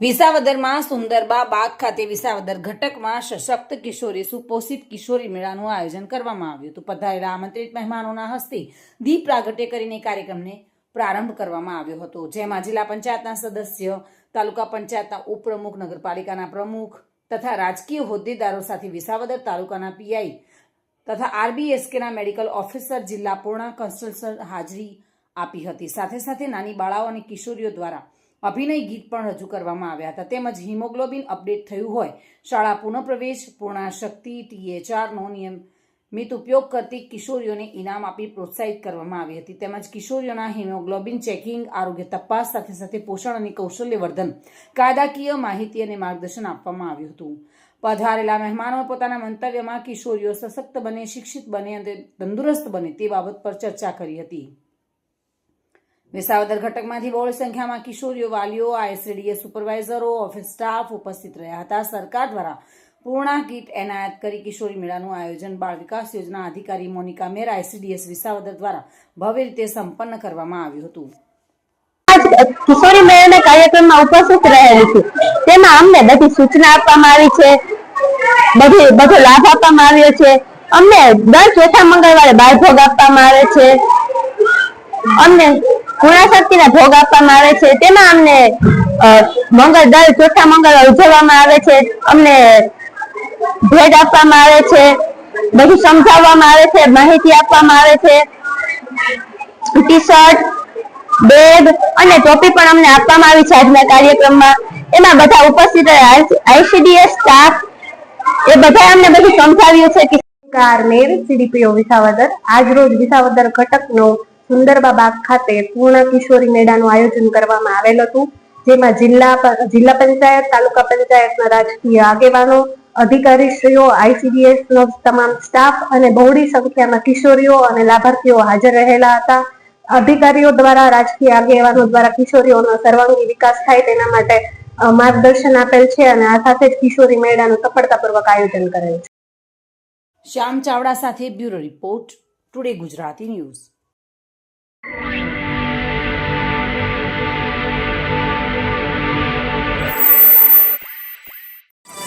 વિસાવદરમાં સુંદરબા બાગ ખાતે વિસાવદર ઘટકમાં સશક્ત કિશોરી, સુપોષિત કિશોરી મેળાનું આયોજન કરવામાં આવ્યું હતું. પધારેલા આમંત્રિત મહેમાનોના હસ્તે દીપ પ્રાગટ્ય કરીને કાર્યક્રમને પ્રારંભ કરવામાં આવ્યો હતો. જેમાં જિલ્લા પંચાયતના સદસ્ય, તાલુકા પંચાયતના ઉપપ્રમુખ, નગરપાલિકાના પ્રમુખ તથા રાજકીય હોદ્દેદારો સાથે વિસાવદર તાલુકાના પીઆઈ તથા આરબીએસકેના મેડિકલ ઓફિસર, જિલ્લા પૂર્ણા કન્સલ્ટન્ટ હાજરી આપી હતી. સાથે સાથે નાની બાળાઓ અને કિશોરીઓ દ્વારા અભિનય ગીત પણ રજૂ કરવામાં આવ્યા હતા. તેમજ હિમોગ્લોબિન અપડેટ થયું હોય. શાળા પુનઃપ્રવેશ, પૂર્ણાશક્તિ ટીએચઆરનો નિયમિત ઉપયોગ કરતી કિશોરીઓને ઇનામ આપી પ્રોત્સાહિત કરવામાં આવી હતી. તેમજ કિશોરીઓના હિમોગ્લોબિન ચેકિંગ, આરોગ્ય તપાસ સાથે સાથે પોષણ અને કૌશલ્યવર્ધન કાયદાકીય માહિતી અને માર્ગદર્શન આપવામાં આવ્યું હતું. પધારેલા મહેમાનોએ પોતાના મંતવ્યમાં કિશોરીઓ સશક્ત બને, શિક્ષિત બને અને તંદુરસ્ત બને તે બાબત પર ચર્ચા કરી હતી. વિસાવદર ઘટકમાંથી બહોળ સંખ્યામાં કિશોરીઓ, વાલીઓ આઈસીડીએસ સુપરવાઇઝરો, ઓફિસ સ્ટાફ ઉપસ્થિત રહ્યા હતા. સરકાર દ્વારા પૂર્ણા કીટ એનાયત કરી કિશોરી મેળાનું આયોજન બાળ વિકાસ યોજના અધિકારી મોનિકા મેર આઈસીડીએસ વિસાવદર દ્વારા ભવ્ય રીતે સંપન્ન કરવામાં આવ્યું હતું. કિશોરી મેળાના કાર્યક્રમમાં ઉપસ્થિત રહેલી છું તેમાં અમને બધી સૂચના આપવામાં આવી છે. બધી, બધો લાભ આપવામાં આવ્યો છે. અમને દર ચોથા મંગળવારે બાળભોગ આપવામાં આવે છે. અમને પૂર્ણાશક્તિના ભોગ આપવામાં આવે છે. તેમાં અમને મંગળ દર, ચોથા મંગળ ઉજવવામાં આવે છે. અમને ભેટ આપવામાં આવે છે. બધું સમજાવવામાં આવે છે. માહિતી આપવામાં આવે છે. ટી શર્ટ બેગ અને ટોપી પણ અમને આપવામાં આવી છે આજના કાર્યક્રમમાં. એમાં બધા ઉપસ્થિત આઈસીડીએસ સ્ટાફ, એ બધા અમને બધું સમજાવ્યું છે કે કાર મેર, સીડીપીઓ વિસાવદર. આજ રોજ વિસાવદર ઘટકનો સુંદરબા બાગ ખાતે પૂર્ણ કિશોરી મેળાનું આયોજન કરવામાં આવેલ હતું, જેમાં જિલ્લા જિલ્લા પંચાયત, તાલુકા પંચાયતના રાજકીય આગેવાનો, અધિકારીશ્રીઓ આઈસીડીએસ નો તમામ સ્ટાફ અને બહોળી સંખ્યામાં કિશોરીઓ અને લાભાર્થીઓ હાજર રહેલા હતા. અધિકારીઓ દ્વારા, રાજકીય આગેવાનો દ્વારા કિશોરીઓનો સર્વાંગી વિકાસ થાય તેના માટે માર્ગદર્શન આપેલ છે અને આ સાથે જ કિશોરી મેળાનું સફળતાપૂર્વક આયોજન કરેલ છે. શ્યામ ચાવડા સાથે bureau report, today Gujarati news. Thank you.